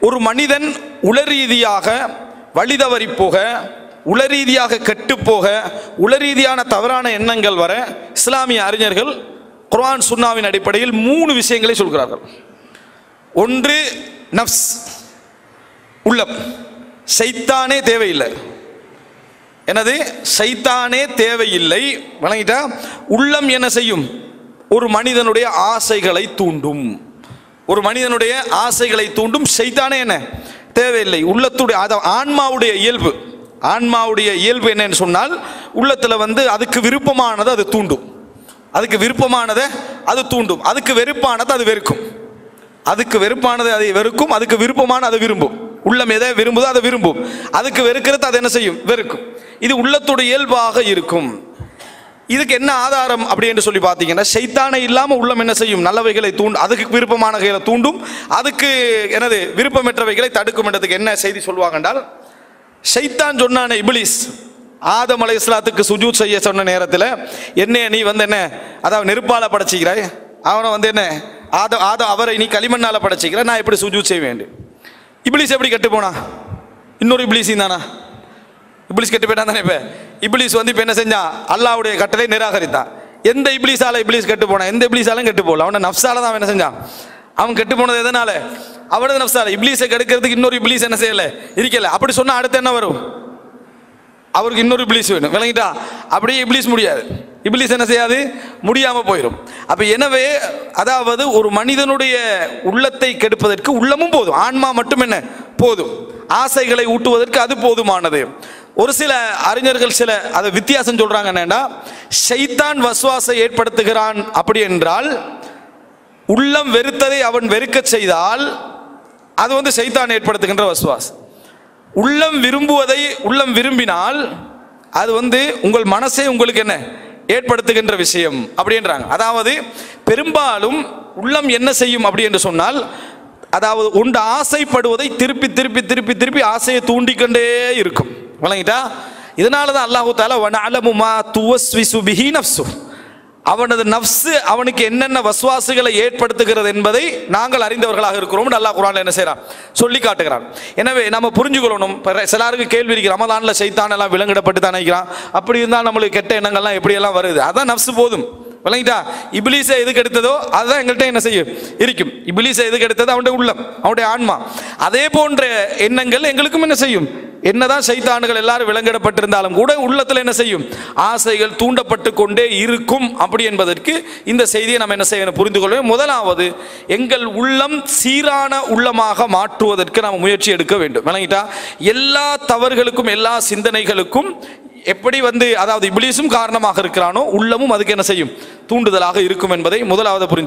ஒரு மனிதன் உளரீதியாக வழிதவறி போக உளரீதியாக கெட்டுப்போக உளரீதியான தவறான எண்ணங்கள் வர இஸ்லாமிய அறிஞர்கள் குர்ஆன் சுன்னாவின் அடிப்படையில் மூணு விஷயங்களை சொல்கிறார்கள். ஒன்று நஃப்ஸ் உள்ளம். சைத்தானே தேவையில்லை. எனது சைத்தானே தேவையில்லை. வழங்கிட்டா உள்ளம் என்ன செய்யும்? ஒரு மனிதனுடைய ஆசைகளை தூண்டும். ஒரு மனிதனுடைய ஆசைகளை தூண்டும் செய்தானே என்ன? தேவையில்லை. உள்ளத்துடைய அதை ஆன்மாவுடைய இயல்பு. ஆன்மாவுடைய இயல்பு என்னன்னு சொன்னால் உள்ளத்தில் வந்து அதுக்கு விருப்பமானதை அது தூண்டும். அதுக்கு விருப்பமானதை அது தூண்டும். அதுக்கு வெறுப்பானதை அது வெறுக்கும். அதுக்கு வெறுப்பானது அதை வெறுக்கும் அதுக்கு விருப்பமான அதை விரும்பும். உள்ளம் எதை விரும்புதோ அதை விரும்பும். அதுக்கு வெறுக்கிறது அது என்ன செய்யும்? வெறுக்கும். இது உள்ளத்துடைய இயல்பாக இருக்கும். இதுக்கு என்ன ஆதாரம் அப்படி என்று சொல்லி பார்த்தீங்கன்னா சைத்தானை இல்லாமல் உள்ளம் என்ன செய்யும்? நல்லவைகளை தூண்டும் அதுக்கு விருப்பமானவைகளை தூண்டும் அதுக்கு எனது விருப்பமற்றவைகளை தடுக்கும் என்றதுக்கு என்ன செய்தி சொல்லுவாங்க என்றால் ஷைத்தான் சொன்னானே இபிலிஸ் ஆதம் அலை இஸ்லாத்துக்கு சுஜூத் செய்ய சொன்ன நேரத்தில் என்ன நீ வந்து என்ன அதாவது நெருப்பால படைச்சிக்கிறாய்? அவனை வந்து என்ன ஆத ஆத அவரை நீ களிமண்ணால படைச்சிக்கிற நான் எப்படி சுஜூத் செய்ய வேண்டும் இபிலிஸ் எப்படி கெட்டு போனா? இன்னொரு இபிலிஸும் தானா? இபிலிஸ் கெட்டு போயிட்டான் தானே இப்போ? இப்ளீஸ் வந்து இப்போ என்ன செஞ்சான்? அல்லாவுடைய கட்டளை நிராகரித்தான். எந்த இப்ளீஸால இப்ளீஸ் கெட்டு போனான்? எந்த இப்ளீஸாலும் கெட்டு போகல. அவனை நஃப்ஸால தான் என்ன செஞ்சான்? அவன் கெட்டு போனது எதனால? அவனது நஃப்ஸால. இப்ளீஸை கெடுக்கிறதுக்கு இன்னொரு இப்ளீஸ் என்ன செய்யலை? இருக்கல. அப்படி சொன்னால் அடுத்து என்ன வரும்? அவருக்கு இன்னொரு இப்ளீஸ் வேணும். விளங்கிட்டா? அப்படியே இப்ளீஸ் முடியாது. இப்ளீஸ் என்ன செய்யாது? முடியாமல் போயிடும் அப்போ எனவே அதாவது ஒரு மனிதனுடைய உள்ளத்தை கெடுப்பதற்கு உள்ளமும் போதும். ஆன்மா மட்டும் என்ன? போதும். ஆசைகளை ஊட்டுவதற்கு அது போதுமானது. ஒரு சில அறிஞர்கள் சில அதை வித்தியாசம் சொல்றாங்க என்னன்னா ஷைத்தான் வசுவாசை ஏற்படுத்துகிறான் அப்படி என்றால் உள்ளம் வெறுத்ததை அவன் வெறுக்கச் செய்தால் அது வந்து சைத்தான் ஏற்படுத்துகின்ற வசுவாஸ். உள்ளம் விரும்புவதை உள்ளம் விரும்பினால் அது வந்து உங்கள் மனசே உங்களுக்கு என்ன? ஏற்படுத்துகின்ற விஷயம் அப்படின்றாங்க அதாவது பெரும்பாலும் உள்ளம் என்ன செய்யும் அப்படி என்று சொன்னால் அதாவது உண்டு ஆசைப்படுவதை திருப்பி திருப்பி திருப்பி திருப்பி ஆசையை தூண்டிக்கொண்டே இருக்கும். வழங்கிட்டா இதனால தான் அல்லாஹு தாலா வன அலமுமா துவஸ்விசு பிஹி நப்சு அவனது நப்சு அவனுக்கு என்னென்ன வசுவாசுகளை ஏற்படுத்துகிறது என்பதை நாங்கள் அறிந்தவர்களாக இருக்கிறோம் அல்லாஹ் குரான் என்ன செய்கிறான் சொல்லி காட்டுகிறான். எனவே நம்ம புரிஞ்சுக்கொள்ளணும். இப்ப சிலருக்கு கேள்வி இருக்கு. ரமதானில் சைத்தான் எல்லாம் விலங்கிடப்பட்டு தான் நினைக்கிறான். அப்படி இருந்தால் நம்மளுக்கு கெட்ட எண்ணங்கள்லாம் எப்படியெல்லாம் வருது? அதான் நப்சு போதும். விளங்கிட்டா இபிலீஸை எதுக்கு எடுத்ததோ அதுதான் எங்கள்கிட்ட என்ன செய்யும்? இருக்கும். இபிலீஸை எதுக்கு எடுத்தது? அவனுடைய உள்ளம் அவனுடைய ஆன்மா. அதே போன்ற எண்ணங்கள் எங்களுக்கும் என்ன செய்யும்? என்னதான் சைத்தானுகள் எல்லாரும் விலங்கிடப்பட்டிருந்தாலும் கூட உள்ளத்தில் என்ன செய்யும்? ஆசைகள் தூண்டப்பட்டு கொண்டே இருக்கும் அப்படி என்பதற்கு இந்த செய்தியை நம்ம என்ன செய்யணும்? புரிந்து கொள்ளணும். முதலாவது எங்கள் உள்ளம் சீரான உள்ளமாக மாற்றுவதற்கு நாம் முயற்சி எடுக்க வேண்டும். விளங்கிட்டா? எல்லா தவறுகளுக்கும் எல்லா சிந்தனைகளுக்கும் எப்படி வந்து அதாவது இபிலிஸும் காரணமாக இருக்கிறானோ உள்ளமும் அதுக்கு என்ன செய்யும்? தூண்டுதலாக இருக்கும் என்பதை முதலாவது புரிந்து